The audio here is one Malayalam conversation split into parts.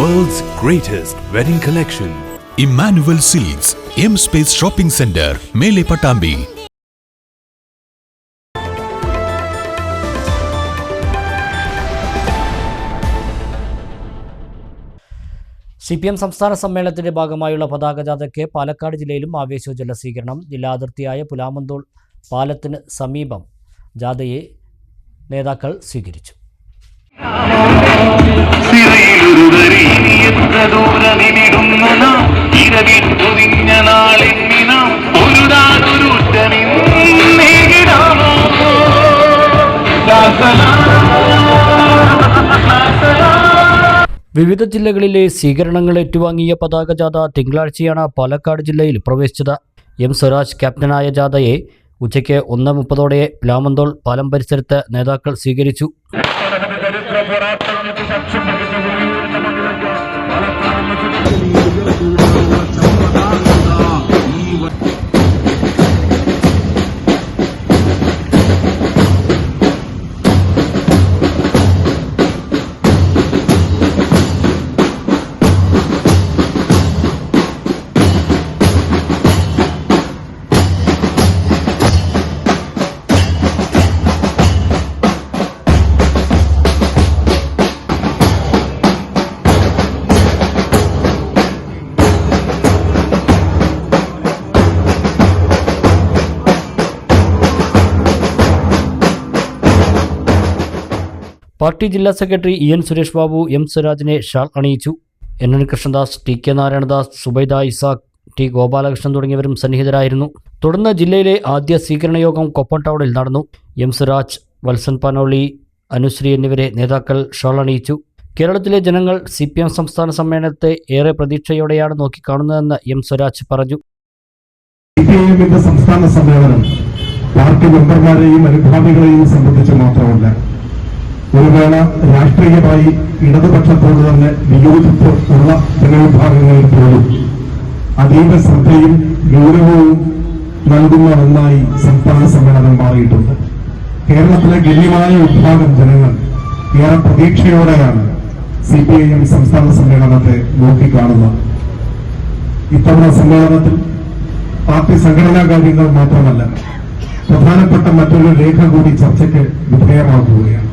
World's greatest wedding collection Emmanuel Silks M space shopping centre മേലെ പട്ടാമ്പി സി പി എം സംസ്ഥാന സമ്മേളനത്തിന്റെ ഭാഗമായുള്ള പതാക ജാഥയ്ക്ക് പാലക്കാട് ജില്ലയിലും ആവേശോജ്വല സ്വീകരണം. ജില്ലാ അതിർത്തിയായ പുലാമന്തോൾ പാലത്തിന് സമീപം ജാഥയെ നേതാക്കൾ സ്വീകരിച്ചു. ദൂരമിടുന്ന നാം ഇരവിട്ടുതിഞ്ഞ നാളെന്നിനാം ഒരു വിവിധ ജില്ലകളിലെ സ്വീകരണങ്ങൾ ഏറ്റുവാങ്ങിയ പതാക ജാഥ തിങ്കളാഴ്ചയാണ് പാലക്കാട് ജില്ലയിൽ പ്രവേശിച്ചത്. എം സ്വരാജ് ക്യാപ്റ്റനായ ജാഥയെ ഉച്ചയ്ക്ക് ഒന്ന് മുപ്പതോടെ പ്ലാമന്തോൾ പാലം പരിസരത്ത് നേതാക്കൾ സ്വീകരിച്ചു. പാർട്ടി ജില്ലാ secretary E N Suresh Babu M സ്വരാജിനെ shawl അണിയിച്ചു. N N Krishnadas T K Narayanadas Zubaida Isaq T Gopalakrishnan തുടങ്ങിയവരും സന്നിഹിതരായിരുന്നു. തുടർന്ന് ജില്ലയിലെ ആദ്യ സ്വീകരണ യോഗം കൊപ്പം ടൗണിൽ നടന്നു. എം സുരാജ് വത്സൻ പനോളി അനുശ്രീ എന്നിവരെ നേതാക്കൾ ഷാൾ അണിയിച്ചു. കേരളത്തിലെ ജനങ്ങൾ സി പി എം സംസ്ഥാന സമ്മേളനത്തെ ഏറെ പ്രതീക്ഷയോടെയാണ് നോക്കിക്കാണുന്നതെന്ന് എം സ്വരാജ് പറഞ്ഞു. സംസ്ഥാന സമ്മേളനം പാർട്ടി മെമ്പർമാരെയും അനുഭാവികളെയും സംബന്ധിച്ച് മാത്രമല്ല ഒരു വേള രാഷ്ട്രീയമായി ഇടതുപക്ഷത്തോട് തന്നെ വിയോജിപ്പ് ഉള്ള ജനവിഭാഗങ്ങളിൽ പോലും അതീവ ശ്രദ്ധയും ഗൗരവവും നൽകുന്ന ഒന്നായി സംസ്ഥാന സമ്മേളനം മാറിയിട്ടുണ്ട്. കേരളത്തിലെ ഗണ്യമായ വിഭാഗം ജനങ്ങൾ ഏറെ പ്രതീക്ഷയോടെയാണ് സി പി ഐ എം സംസ്ഥാന സമ്മേളനത്തെ നോക്കിക്കാണുന്നത് ഇത്തവണ സമ്മേളനത്തിൽ പാർട്ടി സംഘടനാ കാര്യങ്ങൾ മാത്രമല്ല പ്രധാനപ്പെട്ട മറ്റൊരു രേഖ കൂടി ചർച്ചയ്ക്ക് വിധേയമാക്കുകയാണ്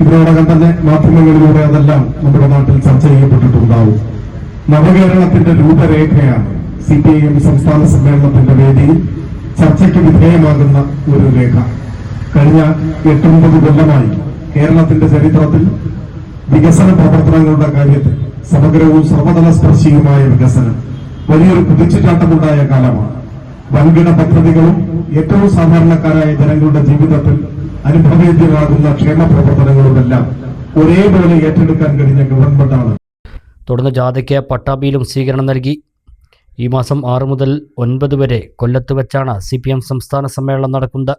ഇതിനോടകം തന്നെ മാധ്യമങ്ങളിലൂടെ അതെല്ലാം നമ്മുടെ നാട്ടിൽ ചർച്ച ചെയ്യപ്പെട്ടിട്ടുണ്ടാവും. നവകേരളത്തിന്റെ രൂപരേഖയാണ് സി പി ഐ എം സംസ്ഥാന സമ്മേളനത്തിന്റെ വേദിയിൽ ചർച്ചയ്ക്ക് വിധേയമാകുന്ന ഒരു രേഖ. കഴിഞ്ഞ എട്ടൊമ്പത് കൊല്ലമായി കേരളത്തിന്റെ ചരിത്രത്തിൽ വികസന പ്രവർത്തനങ്ങളുടെ കാര്യത്തിൽ സമഗ്രവും സർവതല സ്പർശിയുമായ വികസനം വലിയൊരു കുതിച്ചുചാട്ടമുണ്ടായ കാലമാണ്. വൻകിട പദ്ധതികളും ഏറ്റവും സാധാരണക്കാരായ ജനങ്ങളുടെ ജീവിതത്തിൽ അനുഭവേദ്യമാകുന്ന ക്ഷേമ പ്രവർത്തനങ്ങളുമെല്ലാം ഒരേപോലെ ഏറ്റെടുക്കാൻ കഴിഞ്ഞ ഗവൺമെന്റാണ് തുടർന്ന് ജാഥയ്ക്ക് പട്ടാഭിയിലും സ്വീകരണം നൽകി. ഈ മാസം ആറ് മുതൽ ഒൻപത് വരെ കൊല്ലത്ത് വെച്ചാണ് സി സംസ്ഥാന സമ്മേളനം നടക്കുന്നത്.